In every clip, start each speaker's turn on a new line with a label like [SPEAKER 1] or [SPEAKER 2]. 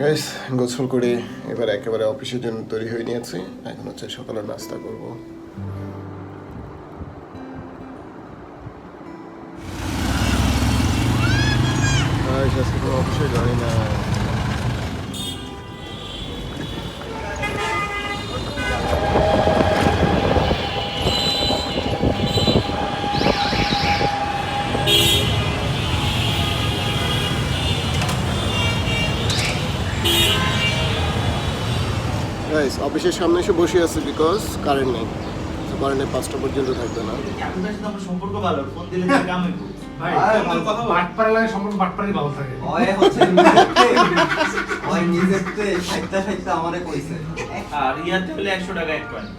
[SPEAKER 1] Guys গোসল করে এবার একেবারে অফিসের জন্য তৈরি হয়ে নিয়েছি। এখন হচ্ছে সকালে নাস্তা করব। আজকে কোনো অফিসে যাই না গাইস অফিসের সামনে এসে বসে আছে বিকজ কারেন্ট নেই। কারেন্টে পাঁচটা পর্যন্ত থাকবে না।
[SPEAKER 2] আপনার সাথে আমার সম্পর্ক ভালো ফোন দিলে কাম হইব
[SPEAKER 3] ভাই
[SPEAKER 4] আরে,
[SPEAKER 3] তোমার
[SPEAKER 4] ভালো কথা
[SPEAKER 3] বাটপাড়া লাগে সম্পর্ক বাটপাড়াই ভালো থাকে।
[SPEAKER 4] ওই হচ্ছে ওই নিজেরতে সাইটটা সাইটটা আমারে কইছে।
[SPEAKER 2] আর ইয়াতে হলে একশো টাকা এক পয়েন্ট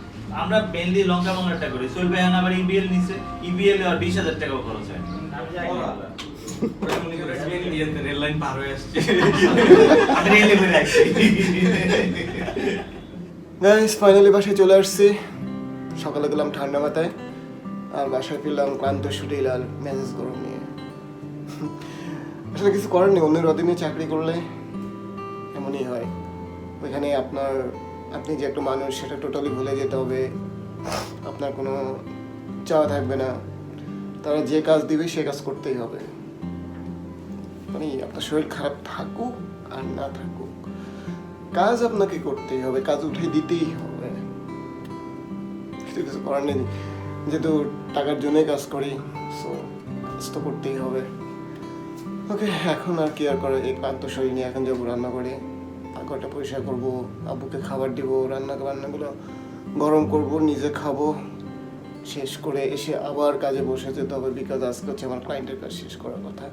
[SPEAKER 2] আমরা মেনলি লঙ্কা করি। সোহেল ভাই এখন আবার ইবিএল নিছে। ইবিএল আর বিশ হাজার টাকাও খরচ হয়
[SPEAKER 4] রেল লাইন পার হয়ে আসছে।
[SPEAKER 2] রেলে করে আসছি।
[SPEAKER 1] গাইস ফাইনালি বাসায় চলে আসছি। সকালে গেলাম ঠান্ডা মাথায়। আর বাসায় ফিরলাম ক্লান্ত শুটে লাল, মেজাজ গরম নিয়ে। আসলে কিছু করার নেই, অন্যের অধীনে চাকরি করলে এমনই হয়। ওইখানে আপনার, আপনি যে একটা মানুষ, সেটা টোটালি ভুলে যেতে হবে। আপনার কোনো চাওয়া থাকবে না। তারা যে কাজ দিবে, সে কাজ করতেই হবে। মানে আপনার শরীর খারাপ থাকুক আর না থাকুক। কাজ আপনাকে করতেই হবে, কাজ উঠে দিতেই হবে। কিছু কিছু করার নেই, যেহেতু টাকার জন্যই কাজ করি সো কাজ তো করতেই হবে। ওকে, এখন আর কি আর করে, এই ক্লান্ত শরীর নিয়ে এখন যাব রান্না করে। ঘরটা পরিষ্কার করব, আব্বুকে খাবার দিব, রান্না বান্নাগুলো গরম করব, নিজে খাব। শেষ করে এসে আবার কাজে বসে যেতে হবে বিকজ আজকে হচ্ছে আমার ক্লায়েন্টের কাজ শেষ করার কথা।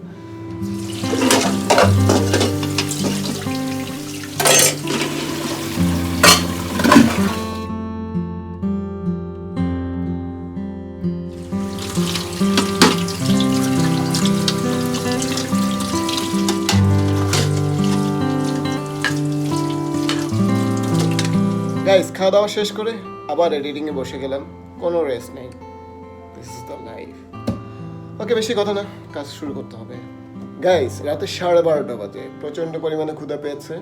[SPEAKER 1] গাইস খাওয়া দাওয়া শেষ করে আবার এডিটিং এ বসে গেলাম। কোনো রেস্ট নেই। This is the life okay, বেশি কথা না। কাজ শুরু করতে হবে। গাইস রাতে সাড়ে বারোটা বাজে। প্রচণ্ড পরিমাণে ক্ষুধা পেয়েছে।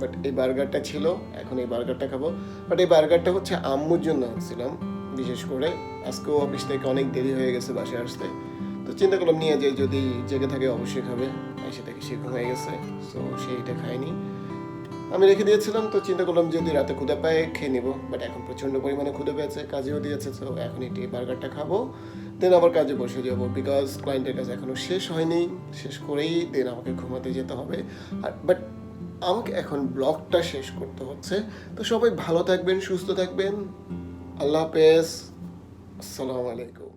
[SPEAKER 1] বাট এই বার্গারটা ছিল, এখন এই বার্গারটা খাব। বাট এই বার্গারটা হচ্ছে আম্মুর জন্য আনছিলাম। বিশেষ করে, আজকেও অফিস থেকে অনেক দেরি হয়ে গেছে বাসায় আসতে। তো চিন্তা করলাম নিয়ে যাই, যদি জেগে থাকে অবশ্যই খাবে। এসে থেকে সে ঘুমিয়ে গেছে। সো সেইটা খাইনি আমি রেখে দিয়েছিলাম, তো চিন্তা করলাম যদি রাতে ক্ষুদা পায়, খেয়ে নেব। বাট এখন প্রচণ্ড পরিমাণে ক্ষুদা পেয়েছে, কাজেও দিয়েছে তো এখন এটি বার্গারটা খাব। দেন আবার কাজে বসে যাব বিকজ ক্লায়েন্টের কাজ এখনও শেষ হয়নি, শেষ করেই দেন আমাকে ঘুমাতে যেতে হবে। আর বাট আমাকে এখন ব্লগটা শেষ করতে হচ্ছে। তো সবাই ভালো থাকবেন, সুস্থ থাকবেন। আল্লাহ হাফেজ। আসসালামু আলাইকুম।